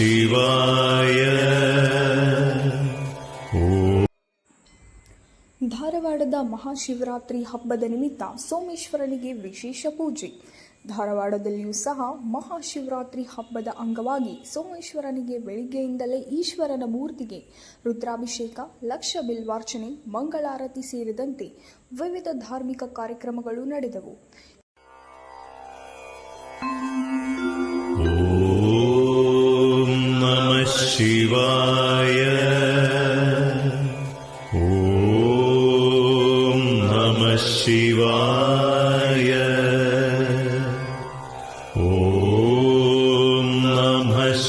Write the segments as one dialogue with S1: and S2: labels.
S1: ಶಿವಾಯ. ಧಾರವಾಡದ ಮಹಾಶಿವರಾತ್ರಿ ಹಬ್ಬದ ನಿಮಿತ್ತ ಸೋಮೇಶ್ವರನಿಗೆ ವಿಶೇಷ ಪೂಜೆ. ಧಾರವಾಡದಲ್ಲಿಯೂ ಸಹ ಮಹಾಶಿವರಾತ್ರಿ ಹಬ್ಬದ ಅಂಗವಾಗಿ ಸೋಮೇಶ್ವರನಿಗೆ ಬೆಳಿಗ್ಗೆಯಿಂದಲೇ ಈಶ್ವರನ ಮೂರ್ತಿಗೆ ರುದ್ರಾಭಿಷೇಕ, ಲಕ್ಷ ಬಿಲ್ವಾರ್ಚನೆ, ಮಂಗಳಾರತಿ ಸೇರಿದಂತೆ ವಿವಿಧ ಧಾರ್ಮಿಕ ಕಾರ್ಯಕ್ರಮಗಳು ನಡೆದವು.
S2: शिवाय ॐ नमः शिवाय ॐ नमः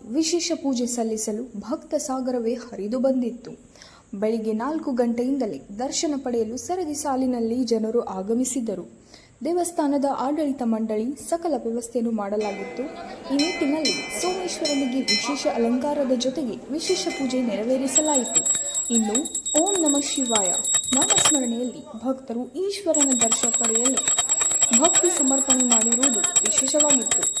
S1: ವಿಶೇಷ ಪೂಜೆ ಸಲ್ಲಿಸಲು ಭಕ್ತ ಸಾಗರವೇ ಹರಿದು ಬಂದಿತ್ತು ಬೆಳಿಗ್ಗೆ ನಾಲ್ಕು ಗಂಟೆಯಿಂದಲೇ ದರ್ಶನ ಪಡೆಯಲು ಸರದಿ ಸಾಲಿನಲ್ಲಿ ಜನರು ಆಗಮಿಸಿದ್ದರು ದೇವಸ್ಥಾನದ ಆಡಳಿತ ಮಂಡಳಿ ಸಕಲ ವ್ಯವಸ್ಥೆಯನ್ನು ಮಾಡಲಾಗಿತ್ತು. ಈ ನಿಟ್ಟಿನಲ್ಲಿ ಸೋಮೇಶ್ವರನಿಗೆ ವಿಶೇಷ ಅಲಂಕಾರದ ಜೊತೆಗೆ ವಿಶೇಷ ಪೂಜೆ ನೆರವೇರಿಸಲಾಯಿತು. ಇನ್ನು ಓಂ ನಮಃ ಶಿವಾಯ ನಾಮಸ್ಮರಣೆಯಲ್ಲಿ ಭಕ್ತರು ಈಶ್ವರನ ದರ್ಶನ ಪಡೆಯಲು ಭಕ್ತಿ ಸಮರ್ಪಣೆ ಮಾಡಿರುವುದು ವಿಶೇಷವಾಗಿತ್ತು.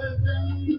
S3: I'm